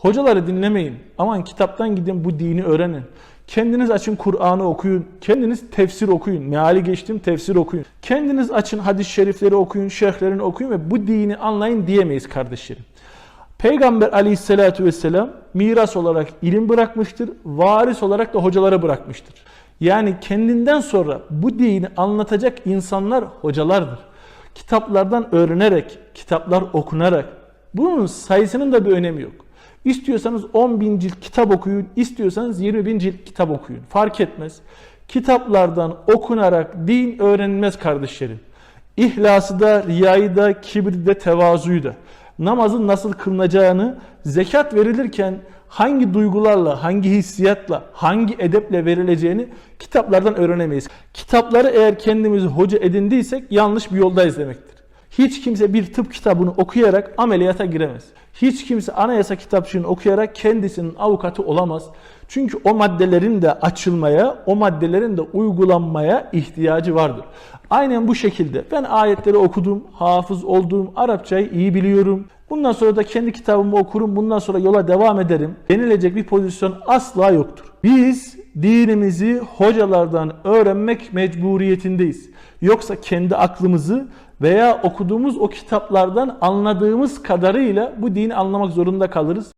Hocaları dinlemeyin. Aman kitaptan gidin bu dini öğrenin. Kendiniz açın Kur'an'ı okuyun. Kendiniz tefsir okuyun. Meali geçtim tefsir okuyun. Kendiniz açın hadis-i şerifleri okuyun, şeyhlerini okuyun ve bu dini anlayın diyemeyiz kardeşlerim. Peygamber aleyhissalatü vesselam miras olarak ilim bırakmıştır, varis olarak da hocalara bırakmıştır. Yani kendinden sonra bu dini anlatacak insanlar hocalardır. Kitaplardan öğrenerek, kitaplar okunarak, bunun sayısının da bir önemi yok. İstiyorsanız 10 bin cilt kitap okuyun, istiyorsanız 20 bin cilt kitap okuyun. Fark etmez. Kitaplardan okunarak din öğrenilmez kardeşlerim. İhlası da, riyayı da, kibri de, tevazuyu da. Namazın nasıl kılınacağını, zekat verilirken hangi duygularla, hangi hissiyatla, hangi edeple verileceğini kitaplardan öğrenemeyiz. Kitapları eğer kendimizi hoca edindiysek yanlış bir yoldayız demektir. Hiç kimse bir tıp kitabını okuyarak ameliyata giremez. Hiç kimse anayasa kitapçığını okuyarak kendisinin avukatı olamaz. Çünkü o maddelerin de açılmaya, o maddelerin de uygulanmaya ihtiyacı vardır. Aynen bu şekilde ben ayetleri okudum, hafız oldum, Arapçayı iyi biliyorum. Bundan sonra da kendi kitabımı okurum, bundan sonra yola devam ederim. Denilecek bir pozisyon asla yoktur. Biz dinimizi hocalardan öğrenmek mecburiyetindeyiz. Yoksa kendi aklımızı veya okuduğumuz o kitaplardan anladığımız kadarıyla bu dini anlamak zorunda kalırız.